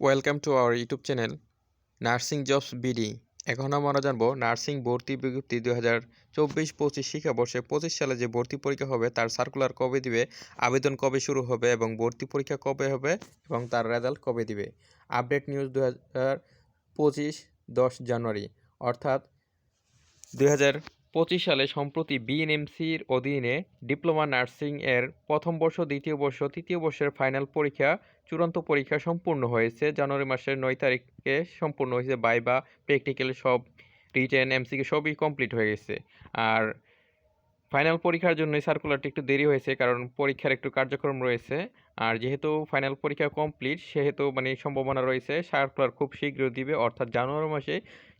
Welcome to our YouTube channel nursing jobs BD. এখন আমরা জানব নার্সিং ভর্তি বিজ্ঞপ্তি দু হাজার চব্বিশ পঁচিশ শিক্ষাবর্ষে পঁচিশ সালে যে ভর্তি পরীক্ষা হবে, তার সার্কুলার কবে দিবে, আবেদন কবে শুরু হবে এবং ভর্তি পরীক্ষা কবে হবে এবং তার রেজাল্ট কবে দিবে। আপডেট নিউজ দু হাজার পঁচিশ দশ জানুয়ারি, অর্থাৎ দুই হাজার পঁচিশ সালে সম্প্রতি বিএনএমসির অধীনে ডিপ্লোমা নার্সিং এর প্রথম বর্ষ, দ্বিতীয় বর্ষ, তৃতীয় বর্ষের ফাইনাল পরীক্ষা, চূড়ান্ত পরীক্ষা সম্পূর্ণ হয়েছে। জানুয়ারি মাসের নয় তারিখে সম্পূর্ণ হয়েছে বাইবা প্র্যাকটিক্যাল সব রিটেন এমসিকে সবই কমপ্লিট হয়ে গেছে। আর ফাইনাল পরীক্ষার জন্য সার্কুলারটি একটু দেরি হয়েছে, কারণ পরীক্ষার একটু কার্যক্রম রয়েছে। আর যেহেতু ফাইনাল পরীক্ষা কমপ্লিট সেহেতু মানে সম্ভাবনা রয়েছে সার্কুলার খুব শীঘ্র দিবে, অর্থাৎ জানুয়ারি মাসে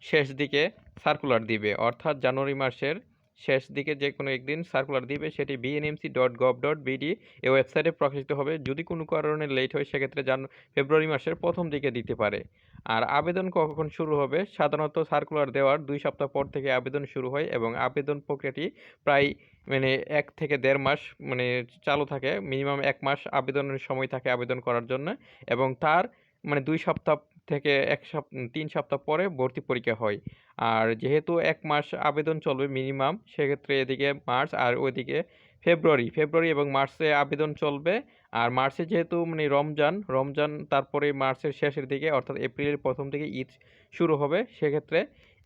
শেষ দিকে সার্কুলার দিবে। অর্থাৎ জানুয়ারি মাসের শেষ দিকে যে কোনো একদিন সার্কুলার দিবে, সেটি BNMC dot gov dot BD এই ওয়েবসাইটে প্রকাশিত হবে। যদি কোনো কারণে লেট হয়, সেক্ষেত্রে জান, ফেব্রুয়ারি মাসের প্রথম দিকে দিতে পারে। আর আবেদন কখন শুরু হবে? সাধারণত সার্কুলার দেওয়ার দুই সপ্তাহ পর থেকে আবেদন শুরু হয় এবং আবেদন প্রক্রিয়াটি প্রায় মানে এক থেকে দেড় মাস মানে চালু থাকে। মিনিমাম এক মাস আবেদনের সময় থাকে আবেদন করার জন্য এবং তার মানে দুই সপ্তাহ থেকে এক সপ্তাহ, তিন সপ্তাহ পরে ভর্তি পরীক্ষা হয়। আর যেহেতু এক মাস আবেদন চলবে মিনিমাম, সেক্ষেত্রে এদিকে মার্চ আর ওইদিকে ফেব্রুয়ারি ফেব্রুয়ারি এবং মার্চে আবেদন চলবে। আর মার্চে যেহেতু মানে রমজান রমজান তারপরে মার্চের শেষের দিকে অর্থাৎ এপ্রিলের প্রথম থেকে ঈদ শুরু হবে, সেক্ষেত্রে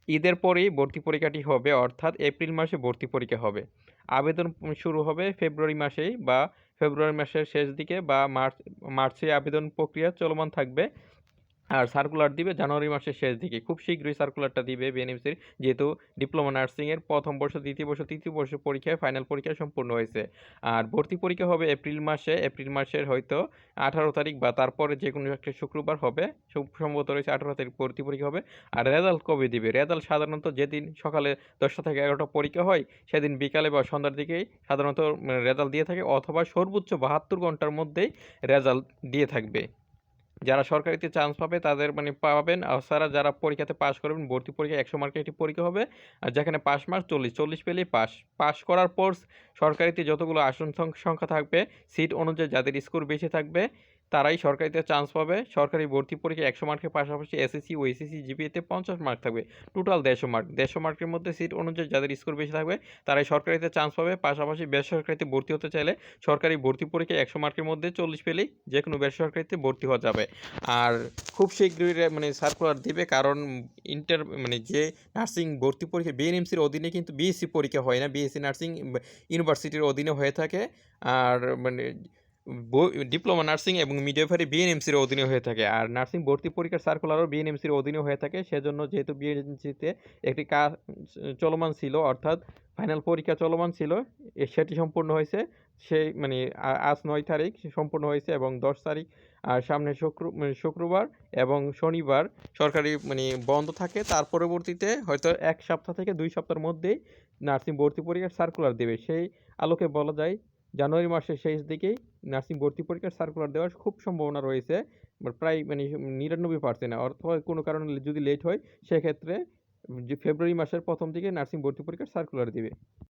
ঈদের পরেই ভর্তি পরীক্ষাটি হবে, অর্থাৎ এপ্রিল মাসে ভর্তি পরীক্ষা হবে। আবেদন শুরু হবে ফেব্রুয়ারি মাসেই বা ফেব্রুয়ারি মাসের শেষ দিকে বা মার্চ, মার্চে আবেদন প্রক্রিয়া চলমান থাকবে। আর সার্কুলার দিবে জানুয়ারি মাসের শেষ দিকে। খুব শীঘ্রই সার্কুলারটা দিবে বিএনএমসির যেহেতু ডিপ্লোমা নার্সিংয়ের প্রথম বর্ষ, দ্বিতীয় বর্ষ, তৃতীয় বর্ষ পরীক্ষায় ফাইনাল পরীক্ষা সম্পূর্ণ হয়েছে। আর ভর্তি পরীক্ষা হবে এপ্রিল মাসে। এপ্রিল মাসের হয়তো আঠারো তারিখ বা তারপরে যে কোনো একটা শুক্রবার হবে। সম্ভবত রয়েছে আঠারো তারিখ ভর্তি পরীক্ষা হবে। আর রেজাল্ট কবে দিবে? রেজাল্ট সাধারণত যেদিন সকালে দশটা থেকে এগারোটা পরীক্ষা হয়, সেদিন বিকালে বা সন্ধ্যার দিকেই সাধারণত রেজাল্ট দিয়ে থাকে, অথবা সর্বোচ্চ বাহাত্তর ঘণ্টার মধ্যেই রেজাল্ট দিয়ে থাকবে। যারা সরকারিতে চান্স পাবে তাদের মানে পাবেন। আর সারা যারা পরীক্ষাতে পাশ করবেন, ভর্তি পরীক্ষা একশো মার্কের একটি পরীক্ষা হবে। আর যেখানে পাস মার্ক চল্লিশ চল্লিশ পেলেই পাস পাস করার পর সরকারিতে যতগুলো আসন সংখ্যা থাকবে সিট অনুযায়ী যাদের স্কোর বেশি থাকবে তারাই সরকারিতে চান্স পাবে। সরকারি ভর্তি পরীক্ষা একশো মার্কের পাশাপাশি এসএসসি ও এসএসসি জিপিএতে পঞ্চাশ মার্ক থাকবে। টোটাল দেড়শো মার্ক দেড়শো মার্কের মধ্যে সিট অনুযায়ী যাদের স্কোর বেশি থাকবে, তারাই সরকারিতে চান্স পাবে। পাশাপাশি বেসরকারিতে ভর্তি হতে চাইলে সরকারি ভর্তি পরীক্ষা একশো মার্কের মধ্যে চল্লিশ পেলেই যে কোনো বেসরকারিতে ভর্তি হওয়া যাবে। আর খুব শীঘ্রই মানে সার্কুলার দেবে কারণ ইন্টার মানে যে নার্সিং ভর্তি পরীক্ষা বিএনএমসির অধীনে কিন্তু বিএসসি পরীক্ষা হয় না। বিএসসি নার্সিং ইউনিভার্সিটির অধীনে হয়ে থাকে। আর মানে ডিপ্লোমা নার্সিং এবং মিডিওফারি বিএনএমসির অধীনে হয়ে থাকে। আর নার্সিং ভর্তি পরীক্ষার সার্কুলারও বিএনএমসির অধীনে হয়ে থাকে। সেজন্য যেহেতু বিএনএমসিতে একটি কাজ চলমান ছিল, অর্থাৎ ফাইনাল পরীক্ষা চলমান ছিল সেটি সম্পূর্ণ হয়েছে। সেই মানে আজ নয় তারিখ সম্পূর্ণ হয়েছে এবং দশ তারিখ, আর সামনে শুক্র মানে শুক্রবার এবং শনিবার সরকারি মানে বন্ধ থাকে। তার পরবর্তীতে হয়তো এক সপ্তাহ থেকে দুই সপ্তাহের মধ্যেই নার্সিং ভর্তি পরীক্ষার সার্কুলার দেবে। সেই আলোকে বলা যায় জানুয়ারি মাসের শেষ দিকেই নার্সিং ভর্তি পরীক্ষার সার্কুলার দেওয়ার খুব সম্ভাবনা রয়েছে প্রায় মানে নিরানব্বই পার্সেন্ট অথবা কোনো কারণে যদি লেট হয়, সেক্ষেত্রে ফেব্রুয়ারি মাসের প্রথম দিকে নার্সিং ভর্তি পরীক্ষার সার্কুলার দিবে।